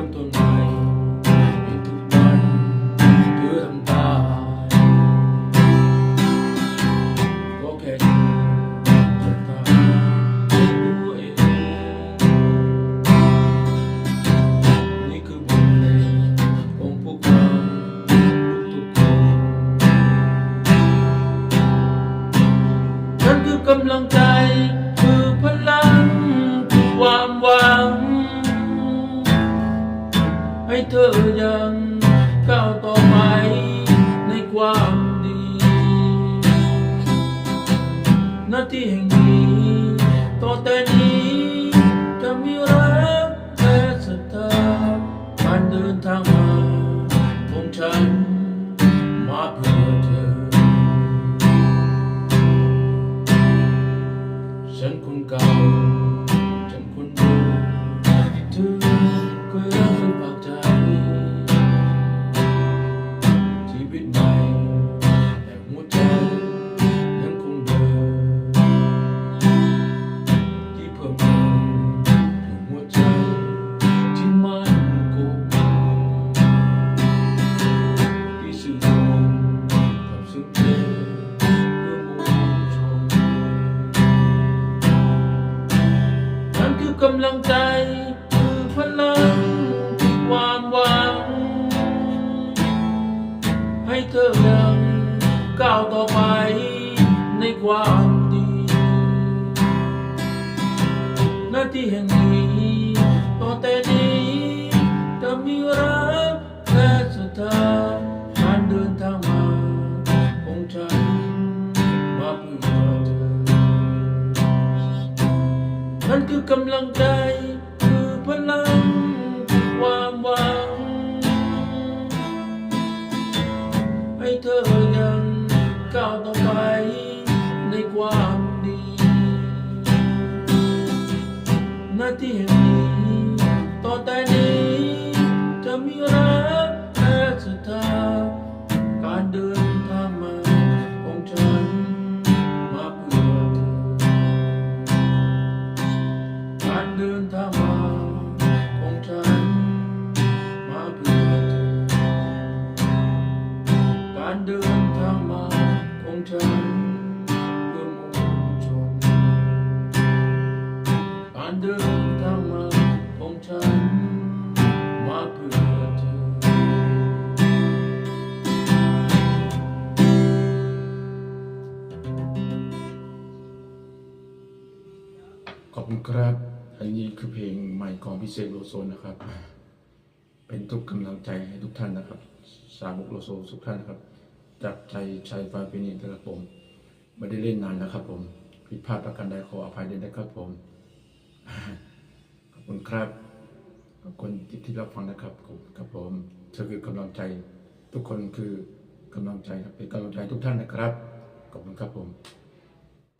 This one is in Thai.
ริ่มต้นใหม่ทุกวันเธอทำได้ก็แค่จะทำตัวเองนี่คือบทเพลงของพวกเราทุกคนนั่นคือกำลังใจ งก้าวต่อไปในความดีหน้าที่แห่งนี้ต่อแต่นี้จะมีรักและศรัทธาการเดินทางมาของฉันมาเพื่อเธอ ฉันคนเก่า ฉันคนเดิมที่เธอเคยรักำลังใจคือพลังคือความหวัง ให้เธอยังก้าวต่อไปในความดีหน้าที่แห่ง คือกำลังใจ คือพลัง ขอบคุณครับอันนี้คือเพลงใหม่ของพิเศษโลโซนะครับ เป็นทุกกำลังใจให้ทุกท่านนะครับ สาวกโลโซทุกท่านนะครับ จากใจชายฟ้าเป็นอินนะครับผมไม่ได้เล่นนานแล้วครับ ผมผิดพลาดประการใดขออภัยด้วยนะครับผมขอบคุณครับขอบคุณที่ที่รับฟังนะครับครับผมเธอคือกำลังใจทุกคนคือกำลังใจครับเป็นกำลังใจทุกท่านนะครับขอบคุณครับผม